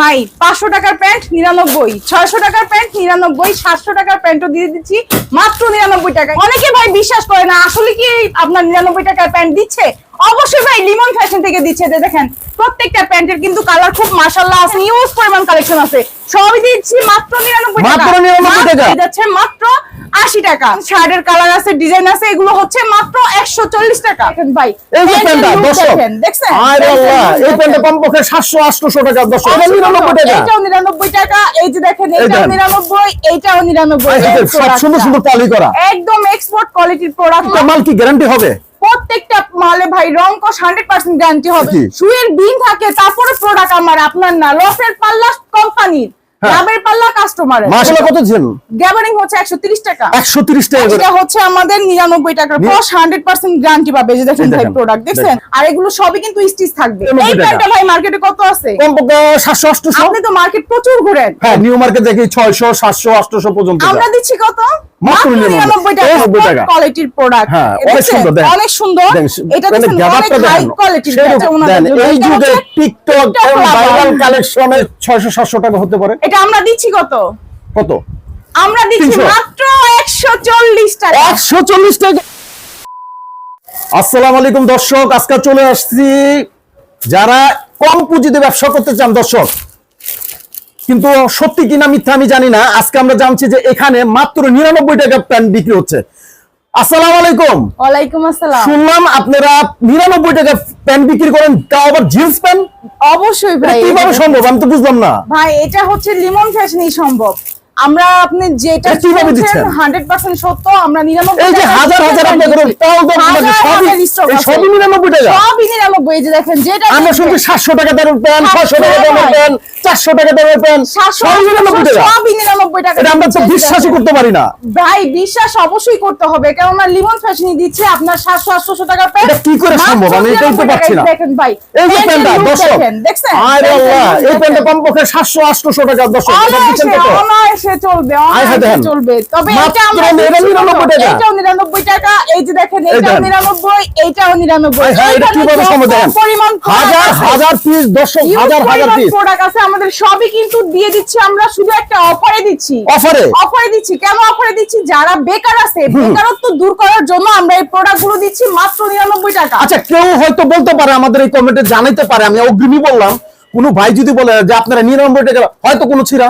ভাই, পাঁচশো টাকার প্যান্ট, নিরানব্বই। ছয়শো টাকার প্যান্ট, নিরানব্বই, সাতশো টাকার প্যান্টও দিয়ে দিচ্ছি, মাত্র নিরানব্বই টাকা অনেকে ভাই বিশ্বাস করে না, আসলে কি আপনার নিরানব্বই টাকার প্যান্ট দিচ্ছে? অবশ্যই ভাই লিমন ফ্যাশন থেকে দিচ্ছে যে দেখেন প্রত্যেকটা প্যান্টের কিন্তু কালার খুব মাসাল্লাহ আছে ইউজ পরিমাণ কালেকশন আছে। সবই দিচ্ছি মাত্র নিরানব্বই টাকা। মাত্র 99 টাকা? যাচ্ছে মাত্র আশি টাকা। শার্টের কালার আছে ডিজাইন আছে এগুলো হচ্ছে মাত্র একশো চল্লিশ টাকা। দেখেন ভাই এই যে প্যান্টটা look দর্শক দেখেন, দেখছেন? আরে আল্লাহ এই প্যান্টটা। কমপক্ষে সাতশো আটশো টাকা দর্শক এটা নিরানব্বই টাকা। এইটাও নিরানব্বই টাকা এই যে দেখেন দেখেন। নিরানব্বই এইটাও নিরানব্বই এই যে সব সুন্দর সুন্দর তালি করা। একদম এক্সপোর্ট কোয়ালিটির প্রোডাক্ট মাল কি গ্যারান্টি হবে? প্রত্যেকটা মালে ভাই রং হান্ড্রেড পার্সেন্ট গ্যারান্টি হবে। কি? সুয়ের বিন থাকে তারপরে প্রোডাক্ট আমার আপনার না। লসের পাল্লা কোম্পানির হ্যাঁ। পাল্লা কাস্টমারের মাসালা কত দিচ্ছেন গ্যাবারিং হচ্ছে একশো তিরিশ টাকা। একশো তিরিশ টাকা এটা হচ্ছে আমাদের নিরানব্বই টাকার নি- ক্রস হান্ড্রেড গ্যারান্টি পাবে যে দেখেন ভাই প্রোডাক্ট দেখছেন? আর এগুলো সবই কিন্তু স্টিচ থাকবে। 99 এই প্যান্টটা ভাই মার্কেটে কত আছে? কমপক্ষে আপনি তো মার্কেট প্রচুর ঘুরেন। হ্যাঁ নিউ মার্কেট দেখি সাতশো আটশোশো পর্যন্ত আমরা দিচ্ছি কত? মাত্র মাত্র 99 টাকা। কোয়ালিটির প্রোডাক্ট হ্যাঁ, অনেক সুন্দর, দেখেন। অনেক সুন্দর। এটা মানে অনেক হাই কোয়ালিটির সেরকম দেন, এই যুগে টিকটক এবং ভাইরাল কালেকশনে ছয়শো সাতশো টাকা হতে পারে। এটা আমরা দিচ্ছি কত? কত? আমরা দিচ্ছি মাত্র টাকা। টাকা। আসসালামু আলাইকুম দর্শক। আজকে চলে আসছি যারা কম পুঁজিতে ব্যবসা করতে চান দর্শক কিন্তু সত্যি কিনা মিথ্যা আমি জানি না। আজকে আমরা জানছি যে এখানে মাত্র নিরানব্বই টাকা প্যান্ট বিক্রি হচ্ছে। আসসালাম আলাইকুম। ওয়ালাইকুম আসসালাম। শুনলাম আপনারা নিরানব্বই টাকা প্যান্ট বিক্রি করেন তাও আবার জিন্স প্যান্ট? অবশ্যই ভাই কীভাবে সম্ভব? আমি তো বুঝলাম না। ভাই এটা হচ্ছে লিমন ফ্যাশনই সম্ভব। আমরা আপনি যেটা কীভাবে দিচ্ছেন? হান্ড্রেড পার্সেন্ট সত্য আমরা নিরানব্বই এই যে হাজার হাজার তাও তো মানে সবই হাজার stock এই আছে। সবই নিরানব্বই টাকা সবই নিরানব্বই এই যে দেখেন যেটা আমরা দেখবেন, শুনছি সাতশো টাকা দামের প্যান্ট 700 ছয়শো টাকা দামের টাকা। প্যান্ট চারশো টাকা দামের প্যান্ট সবই নিরানব্বই টাকা সবই নিরানব্বই টাকা এটা আমরা তো বিশ্বাসই করতে পারি না ভাই বিশ্বাস অবশ্যই করতে হবে কেননা লিমন ফ্যাশনই দিচ্ছে আপনার সাতশো আটশো টাকার প্যান্ট এটা কি করে সম্ভব? আমি এটাই তো পারছি না। দেখেন ভাই এই যে দেখেন, দেখছেন আরে আল্লাহ এই দেখেন। কমপক্ষে সাতশো আটশো টাকা দর্শক এটা দিচ্ছেন কত? অনায়াসে চলবে অনায়াসে চলবে। তবে এটা আমরা দিচ্ছি 99 টাকা। এটাও নিরানব্বই টাকা এই যে দেখেন এটাও দেখেন। নিরানব্বই এইটাও নিরানব্বই। এটা কীভাবে সম্ভব দেখেন? হাজার হাজার পিস দর্শক হাজার হাজার পিস প্রোডাক্ট আছে আমাদের সবই কিন্তু দিয়ে দিচ্ছি আমরা শুধু একটা অফারে দিচ্ছি। অফারে অফারে দিচ্ছি কেন অফারে দিচ্ছি? যারা বেকার আছে বেকারত্ব দূর করার জন্য আমরা এই প্রোডাক্টগুলো দিচ্ছি মাত্র নিরানব্বই টাকা। আচ্ছা কেউ হয়তো বলতে পারে আমাদের এই কমেন্টে জানাইতে পারে আমি অগ্রিমী বললাম কোনো ভাই যদি বলে যে আপনারা নিরানব্বই টাকা হয়তো কোনো ছিড়া।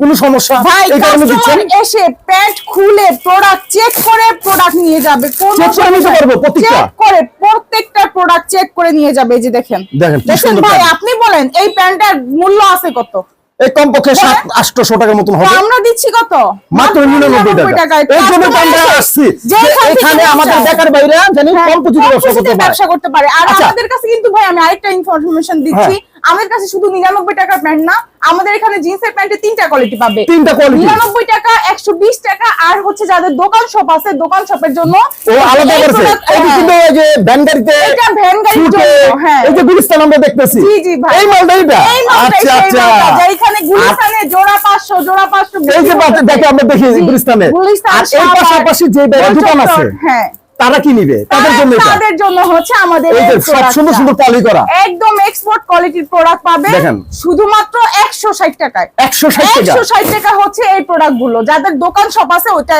কোনো সমস্যা? ভাই দিচ্ছেন? এসে প্যান্ট খুলে প্রোডাক্ট চেক করে প্রোডাক্ট নিয়ে যাবে। কোন Check করে নিতে পারব প্রত্যেকটা? চেক করে প্রত্যেকটা প্রোডাক্ট চেক করে নিয়ে যাবে এই যে দেখেন। দেখেন, ভাই আপনি বলেন এই প্যান্টটার মূল্য আছে কত? এই কমপক্ষে সাত আটশো টাকার মতন হবে। আমরা দিচ্ছি কত? মাত্র নিরানব্বই টাকা। এই জন্য আমরা আসছি এখানে আমাদের বেকার বাইরে জানি হ্যাঁ, কম পুঁজিতে ব্যবসা করতে পারে। আর আচ্ছা। আমাদের কাছে কিন্তু ভাই আমি আরেকটা ইনফরমেশন দিচ্ছি। আমাদের কাছে শুধু নিরানব্বই টাকার প্যান্ট না আমাদের এখানে জিন্সের প্যান্টে তিনটা কোয়ালিটি পাবে। তিনটা quality? নিরানব্বই টাকা একশো বিশ টাকা আর হচ্ছে যাদের দোকান শপ আছে দোকান শপের জন্য ও আলাদা করছে হ্যাঁ। যে ভ্যান গাড়িতে এটা ভ্যান গাড়ির জন্য, হ্যাঁ। এই যে গুলিস্তান আমরা দেখতেছি। জি, জি, ভাই। এই মালটা এইটা? আচ্ছা আচ্ছা। গুলিস্তানে জোড়া পাঁচশো জোড়া পাঁচশো এই যে দেখে আমরা দেখি গুলিস্তানে গুলিস্তান, আর এই পাশাপাশি যে দোকান আছে। হ্যাঁ। তারা কি নিবে? তাদের জন্য তাদের জন্য হচ্ছে আমাদের সব সুন্দর সুন্দর তালি করা। একদম এক্সপোর্ট কোয়ালিটির প্রোডাক্ট পাবে। দেখেন। শুধুমাত্র একশো ষাট টাকায়। একশো ষাট টাকা। একশো ষাট টাকা হচ্ছে এই প্রোডাক্টগুলো যাদের দোকান শপ আছে ওটা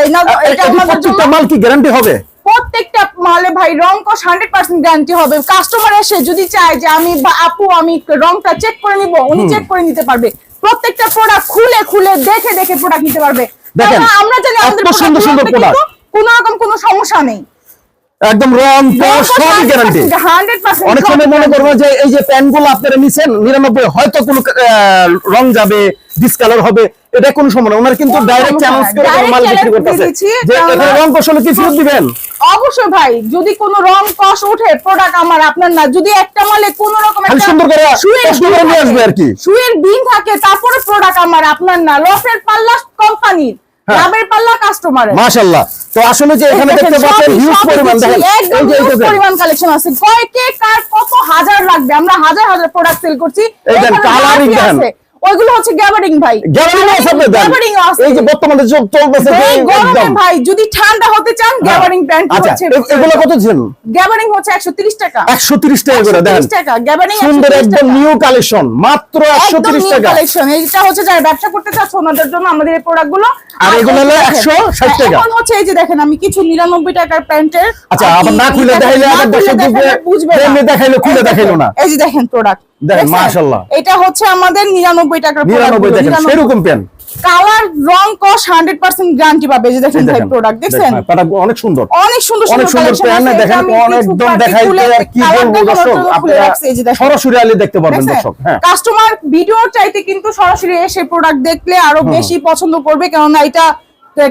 এটা আমাদের জন্য প্রত্যেকটা মাল কি গ্যারান্টি হবে? প্রত্যেকটা মালে ভাই রং কস হান্ড্রেড পার্সেন্ট গ্যারান্টি হবে। কাস্টমার এসে যদি চায় যে আমি বা আপু আমি রংটা চেক করে নিব উনি চেক করে নিতে পারবে। প্রত্যেকটা প্রোডাক্ট খুলে খুলে দেখে দেখে প্রোডাক্ট নিতে পারবে। আমরা জানি আমাদের সুন্দর সুন্দর প্রোডাক্ট কোনো রকম কোনো সমস্যা নেই। একদম রং সবই গ্যারান্টি অনেক সময় মনে করব যে এই যে আপনারা নিছেন নিরানব্বই হয়তো কোনো রং যাবে ডিসকালার হবে এটা কোনো সময় ওনারা কিন্তু কোনো ডাইরেক্ট সমস্যা চ্যালেঞ্জ করে মাল বিক্রি করতেছে। যে রং কষলে কি ফেরত দিবেন? অবশ্যই ভাই যদি কোনো রং কস উঠে প্রোডাক্ট আমার আপনার না। যদি একটা মালে কোনো রকম একটা সুন্দর করে সুইয়ের করে নিয়ে আসবে আর কি। সুইয়ের বিন থাকে তারপরে প্রোডাক্ট আমার আপনার না। লসের পাল্লা কোম্পানির। লাভের পাল্লা কাস্টমারের মাশাআল্লাহ। তো আসলে যে এখানে দেখতে পাচ্ছেন হিউজ পরিমাণ দেখেন এই যে এই পরিমাণ কালেকশন আছে। কয় কে কার কত হাজার লাগবে? আমরা হাজার হাজার প্রোডাক্ট সেল করছি। এই দেখেন, দেখেন। ওইগুলো হচ্ছে গ্যাবারিং ভাই। গ্যাবারিং আছে গ্যাবারিং আছে। এই যে বর্তমানে যে চলতেছে একদম। ভাই যদি ঠান্ডা হতে চান গ্যাবারিং প্যান্ট আচ্ছা হচ্ছে এগুলো। কত দিচ্ছেন গ্যাবারিং হচ্ছে 130 টাকা। একশো তিরিশ টাকা করে দেন 130 টাকা। গ্যাবারিং সুন্দর একদম নিউ কালেকশন মাত্র একশো একদম তিরিশ নিউ টাকা। কালেকশন এইটা হচ্ছে যারা ব্যবসা করতে চাচ্ছে ওনাদের জন্য আমাদের এই প্রোডাক্টগুলো আর এগুলো হলো 160 টাকা। এখন হচ্ছে এই যে দেখেন আমি কিছু 99 টাকার প্যান্টের আচ্ছা, আবার না খুলে দেখাইলে আবার দর্শক বুঝবে, এমনি দেখাইলো, খুলে দেখাইলো না। এই যে দেখেন প্রোডাক্ট দেখেন, মাশাআল্লাহ। এটা হচ্ছে আমাদের 99 টাকার নিরানব্বই দেখেন সেরকম পেন কালার রং কস 100% গ্যারান্টি পাবে যে দেখেন ভাই প্রোডাক্ট দেখছেন? অনেক সুন্দর। অনেক সুন্দর অনেক সুন্দর প্যান দেখেন একদম কিছু দেখাইতে আর কি বলব দর্শক আপনারা। সরাসরি আলি দেখতে পারবেন দর্শক হ্যাঁ। কাস্টমার ভিডিও চাইতে কিন্তু সরাসরি এসে প্রোডাক্ট দেখলে আরও বেশি পছন্দ করবে কেননা এটা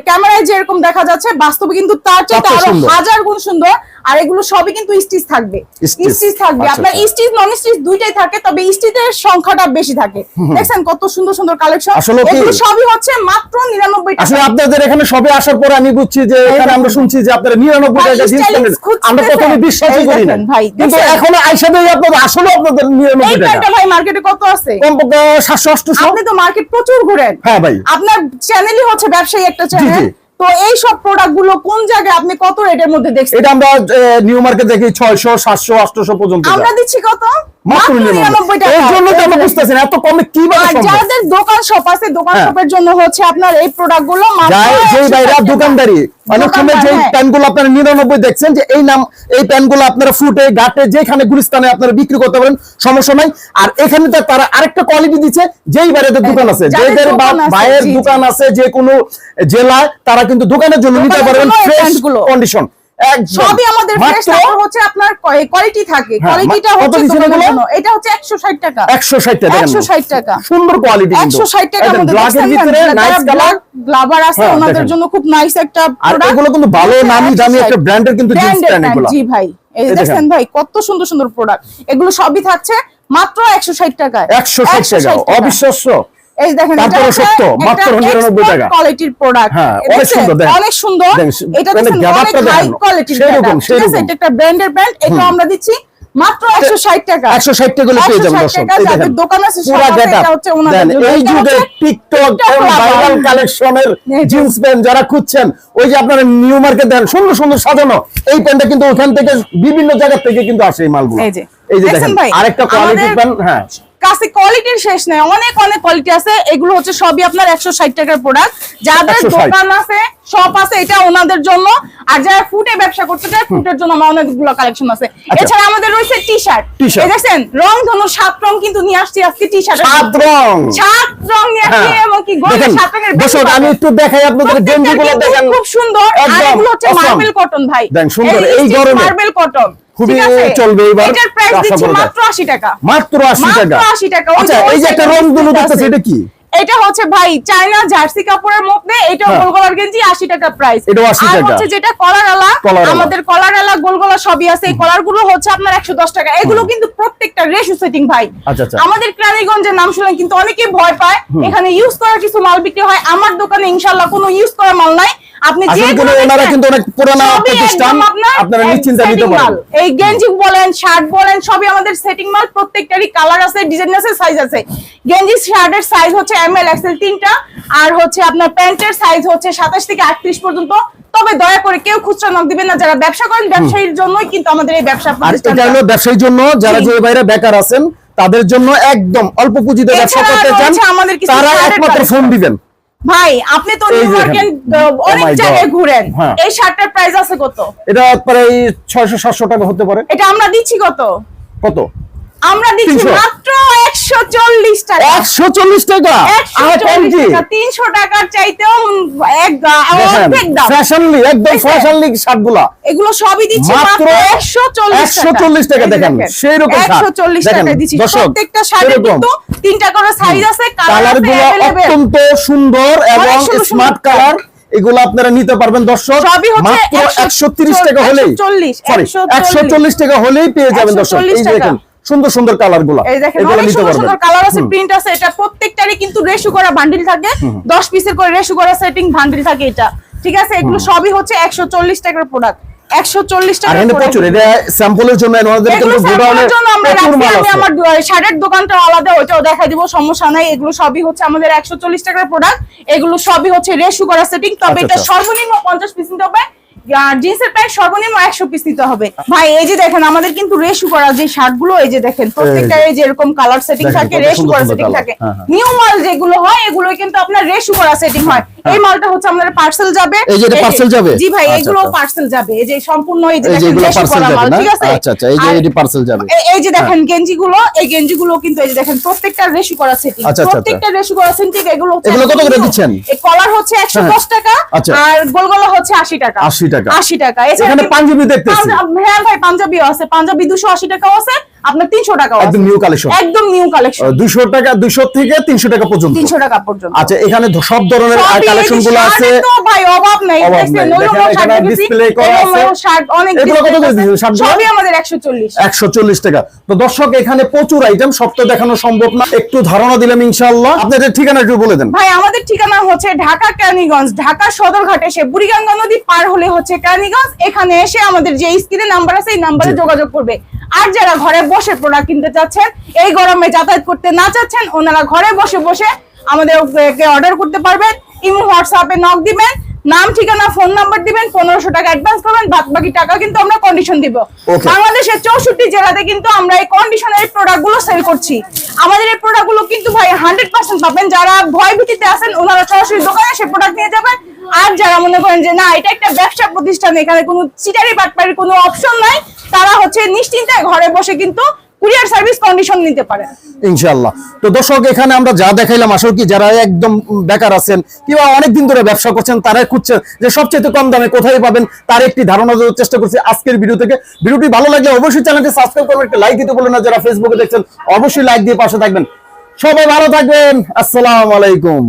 ক্যামেরায় যেরকম দেখা যাচ্ছে বাস্তবে কিন্তু তার চাইতে চেয়ে আরও হাজার গুণ সুন্দর। আর এগুলো সবই কিন্তু স্টিচ থাকবে। স্টিচ। থাকবে। আচ্ছা, আপনার আচ্ছা। স্টিচ নন স্টিচ দুইটাই থাকে তবে স্টিচের সংখ্যাটা বেশি থাকে। দেখছেন কত সুন্দর সুন্দর কালেকশন আসলে এগুলো সবই হচ্ছে মাত্র নিরানব্বই আসলে টাকা আপনাদের এখানে সবে আসার পরে আমি বুঝছি যে এখানে আমরা শুনছি যে আপনারা নিরানব্বই ভাই, টাকা জিন্স প্যান্ট আমরা প্রথমে বিশ্বাসই করি না ভাই, কিন্তু? এখন আইসাবেই আপনাদের আসলে আপনাদের এই নিরানব্বই টাকা। প্যান্টটা ভাই মার্কেটে কত আছে? কমপক্ষে সাতশো আটশো। আপনি তো মার্কেট প্রচুর ঘুরেন। হ্যাঁ ভাই। আপনার চ্যানেলই হচ্ছে ব্যবসায়ী একটা চ্যানেল। তো এই সব প্রোডাক্টগুলো কোন জায়গায় আপনি কত রেটের মধ্যে দেখছেন? এটা আমরা নিউ মার্কেট দেখি ছয়শো সাতশো আটশো পর্যন্ত আমরা দিচ্ছি কত? এত কমে যাদের দোকান শপ আছে দোকান হ্যাঁ। শপের জন্য হচ্ছে আপনার এই প্রোডাক্টগুলো মাত্র যাই যেই 160 ভাইরা দোকানদারি অনেক সময় যে হ্যাঁ। প্যান্টগুলো আপনারা নিরানব্বই দেখছেন যে এই নাম এই প্যান্টগুলো আপনারা ফুটে ঘাটে যেখানে গুলিস্তানে আপনারা বিক্রি করতে পারেন সমস্যা নাই। আর এখানে তো তারা আরেকটা কোয়ালিটি দিচ্ছে যেই বাইরেদের দোকান আছে যাদের যেদের দোকান আছে, ভাইয়ের জি, জি। দোকান আছে যে কোনো জেলায় তারা কিন্তু দোকানের জন্য নিতে পারবেন ফ্রেশ কন্ডিশন সবই আমাদের ফ্রেশ মাত্র হচ্ছে আপনার কোয়ালিটি থাকে। কোয়ালিটিটা হচ্ছে। এটা হচ্ছে 160 টাকা। 160 সুন্দর কোয়ালিটি কিন্তু। 160 টাকার মধ্যে ব্ল্যাকের ভিতরে নাইস কালার black আছে হ্যাঁ, ওনাদের জন্য খুব নাইস একটা আর এগুলো কিন্তু ভালো নামি দামি একটা ব্র্যান্ডের কিন্তু জিন্স প্যান্ট এগুলো। জি ভাই। এই দেখেন। ভাই কত সুন্দর সুন্দর প্রোডাক্ট এগুলো সবই থাকছে মাত্র 160 টাকায়। একশো ষাট টাকা। অবিশ্বাস্য। এই দেখেন তারপরে সত্য, মাত্র 99 টাকা। কোয়ালিটির প্রোডাক্ট হ্যাঁ, অনেক সুন্দর, দেখেন। অনেক সুন্দর এটা দেখেন অনেক হাই কোয়ালিটির সেরকম, সেরকম। এটা একটা ব্র্যান্ডের ব্র্যান্ড এটা আমরা দিচ্ছি মাত্র 160 টাকা একশো ষাট টাকা পেয়ে যাবেন দর্শক এই দেখেন দোকান আছে, পুরা shop আছে, getup। এটা হচ্ছে ওনাদের দেন, জন্য। এই যুগে টিকটক TikTok ভাইরাল কালেকশনের জি, জি। জিন্স প্যান্ট যারা খুঁজছেন ওই যে আপনারা নিউ মার্কেট দেন সুন্দর সুন্দর সাজানো এই প্যান্টটা কিন্তু ওখান থেকে বিভিন্ন জায়গা থেকে কিন্তু আসে এই মালগুলো এই যে। এই যে দেখেন আরেকটা কোয়ালিটি প্যান্ট হ্যাঁ কাছে কোয়ালিটির শেষ নেই। অনেক অনেক কোয়ালিটি আছে। এগুলো হচ্ছে সবই আপনার একশো ষাট টাকার প্রোডাক্ট যাদের দোকান আছে শপ আছে এটা ওনাদের জন্য। আর যারা ফুটে ব্যবসা করতে চায় ফুটের জন্য আমার অনেকগুলো কালেকশন আছে। এছাড়া আমাদের রয়েছে টি শার্ট। দেখছেন রং ধনু সাত রং কিন্তু নিয়ে আসছি আজকে টি শার্ট সাত রং। সাত রং নিয়ে আসছি হ্যাঁ। এবং কি গরমে সাত রঙের বেশি আমি একটু দেখাই আপনাদের প্রত্যেকটা গেঞ্জি দেখেন। খুব সুন্দর। আর এগুলো হচ্ছে মার্বেল কটন ভাই। দেখেন, সুন্দর। এই গরমে। মার্বেল কটন খুবই চলবে এবার। এটার প্রাইস দিচ্ছি মাত্র 80 টাকা মাত্র আশি মাত্র টাকা 80 টাকা। আচ্ছা এই যে একটা রংগুলো দেখতেছি এটা কি এটা হচ্ছে ভাই চায়না জার্সি কাপড়ের মধ্যে এটা হ্যাঁ। গোলগলার গেঞ্জি 80 টাকা প্রাইস এটাও 80 আর টাকা। হচ্ছে যেটা কলার আলা আমাদের কলার আলা গোলগলা সবই আছে। এই কলারগুলো হচ্ছে আপনার 110 টাকা। এগুলো কিন্তু প্রত্যেকটা রেশু সেটিং ভাই। আচ্ছা, আচ্ছা। আমাদের ক্রানীগঞ্জের নাম শুনলে কিন্তু অনেকেই ভয় পায়। এখানে ইউজ করা কিছু মাল বিক্রি হয়। আমার দোকানে ইনশাআল্লাহ কোনো ইউজ করা মাল নাই। আপনি যে কোনো ওনারা কিন্তু অনেক পুরানা প্রতিষ্ঠান আপনারা নিশ্চিন্তে নিতে পারেন। এই গেঞ্জি বলেন শার্ট বলেন সবই আমাদের সেটিং মাল। প্রত্যেকটারই কালার আছে ডিজাইন আছে সাইজ আছে। গেঞ্জি শার্টের সাইজ হচ্ছে এম এল এক্সেল তিনটা আর হচ্ছে আপনার প্যান্টের সাইজ হচ্ছে সাতাশ থেকে আটত্রিশ পর্যন্ত। তবে দয়া করে কেউ খুচরা নক দিবেন না যারা ব্যবসা করেন ব্যবসায়ীর জন্যই কিন্তু আমাদের এই ব্যবসা এটা হলো ব্যবসায়ীর জন্য যারা যে বাইরে বেকার আছেন তাদের জন্য একদম অল্প পুঁজিতে ব্যবসা করতে চান তারা একমাত্র ফোন দিবেন। ভাই আপনি তো নিউ যে মার্কেট অনেক Oh জায়গায় ঘুরেন। হ্যাঁ। এই শার্টের প্রাইস আছে কত? এটা প্রায় ছয়শো সাতশো টাকা হতে পারে। এটা আমরা দিচ্ছি কত? কত? আমরা দিচ্ছি মাত্র একশো চল্লিশ টাকা। একশো চল্লিশ টাকা? একশো আর টাকা টাকার চাইতেও এক অর্ধেক দাম। ফ্যাশনলি একদম দেখছেন? ফ্যাশনলি শার্টগুলো। এগুলো সবই দিচ্ছি মাত্র চল্লিশ 140 টাকা দেখেন, সেই রকম শার্ট। একশো চল্লিশ দেখেন, টাকা দিচ্ছি। প্রত্যেকটা সেরকম। কিন্তু তিনটা করে সাইজ আছে কালার কালারগুলো available। অত্যন্ত সুন্দর এবং স্মার্ট কালার এগুলো আপনারা নিতে পারবেন দর্শক। মাত্র একশো টাকা হলেই। 140 140 একশো চল্লিশ। টাকা হলেই পেয়ে যাবেন দর্শক। 140 এই টাকা। দেখেন সুন্দর সুন্দর কালারগুলো। এই দেখেন এগুলো অনেক সুন্দর সুন্দর কালার আছে প্রিন্ট আছে এটা প্রত্যেকটারই কিন্তু রেশু করা বান্ডিল থাকে। 10 পিসের করে রেশু করা সেটিং বান্ডিল থাকে এটা। ঠিক আছে? এগুলো সবই হচ্ছে 140 টাকার প্রোডাক্ট একশো চল্লিশ আর প্রচুর এটা স্যাম্পলের জন্য ওনাদের কিন্তু গোডাউনে সামনের জন্য আমরা প্রচুর রাখছি মাল আমি আমার শার্টের দোকানটা আলাদা দিব সমস্যা নাই। এগুলো সবই হচ্ছে আমাদের একশো চল্লিশ টাকার প্রোডাক্ট এগুলো সবই হচ্ছে রেশু করা সেটিং তবে আচ্ছা, এটা আচ্ছা। সর্বনিম্ন পঞ্চাশ পিস নিতে হবে। জিন্সের সর্বনিম্ন একশো পিস নিতে হবে ভাই এই যে দেখেন আমাদের কিন্তু রেশু করা যে শার্টগুলো এই যে দেখেন প্রত্যেকটা এই যে এরকম কালার সেটিং থাকে রেশু করা সেটিং থাকে হ্যাঁ, হ্যাঁ। নিউ মাল যেগুলো হয় এগুলো কিন্তু আপনার রেশু করা সেটিং হয় এই মালটা হচ্ছে আমাদের পার্সেল যাবে এই যে parcel যাবে? জি ভাই আচ্ছা, এগুলো আচ্ছা। পার্সেল যাবে এই যে সম্পূর্ণ এই যে দেখেন রেশু করা মাল ঠিক আছে আচ্ছা আচ্ছা এই যে এটি পার্সেল যাবে এই যে দেখেন গেঞ্জি গুলো এই গেঞ্জি গুলো কিন্তু এই যে দেখেন প্রত্যেকটা রেশু করা সেটিং আচ্ছা, আচ্ছা, প্রত্যেকটা রেশু করা সেটিং এগুলো এগুলো কত করে দিচ্ছেন? এই কলার হচ্ছে একশো হ্যাঁ। দশ টাকা আচ্ছা। আর গোলগলা হচ্ছে আশি টাকা 80 টাকা। আশি টাকা এছাড়া এখানে পাঞ্জাবি দেখতেছি। হ্যাঁ ভাই পাঞ্জাবিও আছে পাঞ্জাবি দুশো আশি টাকাও আছে আপনার তিনশো টাকাও আছে একদম নিউ কালেকশন একদম নিউ কালেকশন দুশো টাকা দুশো থেকে তিনশো টাকা পর্যন্ত। তিনশো টাকা পর্যন্ত। আচ্ছা এখানে সব ধরনের কালেকশনগুলো আছে। ভাই অভাব নাই। এখানে করা। শার্ট অনেক এগুলো কত করে সবই আমাদের টাকা। তো দর্শক এখানে প্রচুর আইটেম সব তো দেখানো সম্ভব না। একটু ধারণা দিলাম ইনশাআল্লাহ। আপনাদের ঠিকানা একটু বলে দেন। ভাই আমাদের ঠিকানা হচ্ছে ঢাকা কেরানীগঞ্জ ঢাকা সদরঘাট এসে বুড়িগঙ্গা নদী পার হলে হচ্ছে কেরানীগঞ্জ। এখানে এসে আমাদের যে স্ক্রিনে নাম্বার আছে এই নাম্বারে যোগাযোগ করবে। আর যারা ঘরে বসে প্রোডাক্ট কিনতে চাচ্ছেন এই গরমে যাতায়াত করতে না চাচ্ছেন ওনারা ঘরে বসে বসে আমাদের অর্ডার করতে পারবেন। ইমো হোয়াটসঅ্যাপে নক দিবেন নাম ঠিকানা ফোন নাম্বার দিবেন পনেরোশো টাকা অ্যাডভান্স করবেন বাদ বাকি টাকা কিন্তু আমরা কন্ডিশন দিব। বাংলাদেশের চৌষট্টি জেলাতে কিন্তু আমরা এই কন্ডিশনের প্রোডাক্টগুলো সেল করছি। আমাদের এই প্রোডাক্টগুলো কিন্তু ভাই হান্ড্রেড পার্সেন্ট পাবেন। যারা ভয় ভীতিতে আছেন ওনারা সরাসরি দোকানে সে প্রোডাক্ট নিয়ে যাবেন। আর যারা মনে করেন যে না এটা একটা ব্যবসা প্রতিষ্ঠান এখানে কোনো চিটারি বাটপারির কোনো অপশন নাই তারা হচ্ছে নিশ্চিন্তে ঘরে বসে কিন্তু কুরিয়ার সার্ভিস কন্ডিশন নিতে তো দর্শক, এখানে আমরা যা দেখাইলাম, আসলে কি, যারা একদম বেকার আছেন কিংবা অনেকদিন ধরে ব্যবসা করছেন খুঁজছেন যে সবচেয়ে কম দামে কোথায় পাবেন, তার একটি ধারণা দেওয়ার চেষ্টা করছি আজকের ভিডিও থেকে। ভিডিওটি ভালো লাগলে অবশ্যই চ্যানেলটি সাবস্ক্রাইব করবেন, একটা লাইক দিতে বলুন না। যারা ফেসবুকে দেখছেন, অবশ্যই লাইক দিয়ে পাশে থাকবেন। সবাই ভালো থাকবেন। আসসালামু আলাইকুম।